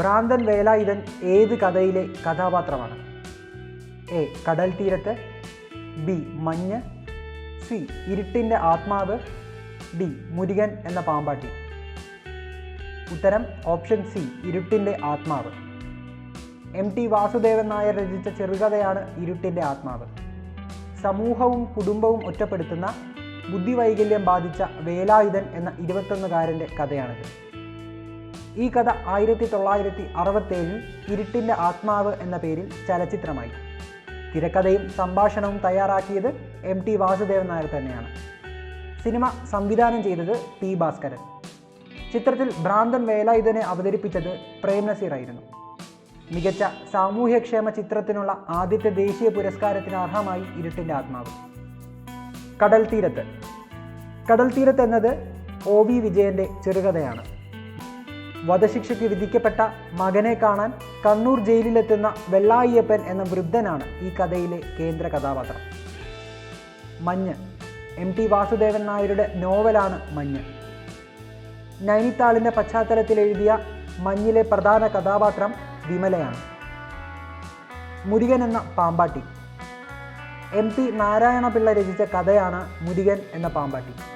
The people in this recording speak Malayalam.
ഭ്രാന്തൻ വേലായുധൻ ഏത് കഥയിലെ കഥാപാത്രമാണ്? എ. കടൽ തീരത്ത് ബി. മഞ്ഞ് സി. ഇരുട്ടിന്റെ ആത്മാവ് ഡി. മുരുകൻ എന്ന പാമ്പാട്ടി. ഉത്തരം ഓപ്ഷൻ സി. ഇരുട്ടിന്റെ ആത്മാവ്. എം. ടി. വാസുദേവൻ നായർ രചിച്ച ചെറുകഥയാണ് ഇരുട്ടിന്റെ ആത്മാവ്. സമൂഹവും കുടുംബവും ഒറ്റപ്പെടുത്തുന്ന ബുദ്ധിവൈകല്യം ബാധിച്ച വേലായുധൻ എന്ന ഇരുപത്തൊന്നുകാരന്റെ കഥയാണിത്. ഈ കഥ ആയിരത്തി തൊള്ളായിരത്തി അറുപത്തേഴിൽ ഇരുട്ടിന്റെ ആത്മാവ് എന്ന പേരിൽ ചലച്ചിത്രമായി. തിരക്കഥയും സംഭാഷണവും തയ്യാറാക്കിയത് എം ടി വാസുദേവൻ നായർ തന്നെയാണ്. സിനിമ സംവിധാനം ചെയ്തത് പി ഭാസ്കരൻ. ചിത്രത്തിൽ ഭ്രാന്തൻ വേലായുധനെ അവതരിപ്പിച്ചത് പ്രേം നസീർ ആയിരുന്നു മികച്ച സാമൂഹ്യക്ഷേമ ചിത്രത്തിനുള്ള ആദ്യത്തെ ദേശീയ പുരസ്കാരത്തിന് അർഹമായി ഇരുട്ടിന്റെ ആത്മാവ്. കടൽ തീരത്ത്. കടൽ തീരത്ത് എന്നത് ഒ വി വിജയന്റെ ചെറുകഥയാണ്. വധശിക്ഷയ്ക്ക് വിധിക്കപ്പെട്ട മകനെ കാണാൻ കണ്ണൂർ ജയിലിലെത്തുന്ന വെള്ളായിയപ്പൻ എന്ന വൃദ്ധനാണ് ഈ കഥയിലെ കേന്ദ്ര കഥാപാത്രം. മഞ്ഞ്. എം ടി വാസുദേവൻ നായരുടെ നോവലാണ് മഞ്ഞ്. നൈനിത്താളിന്റെ പശ്ചാത്തലത്തിൽ എഴുതിയ മഞ്ഞിലെ പ്രധാന കഥാപാത്രം വിമലയാണ്. മുരുകൻ എന്ന പാമ്പാട്ടി. എം പി നാരായണപിള്ള രചിച്ച കഥയാണ് മുരുകൻ എന്ന പാമ്പാട്ടി.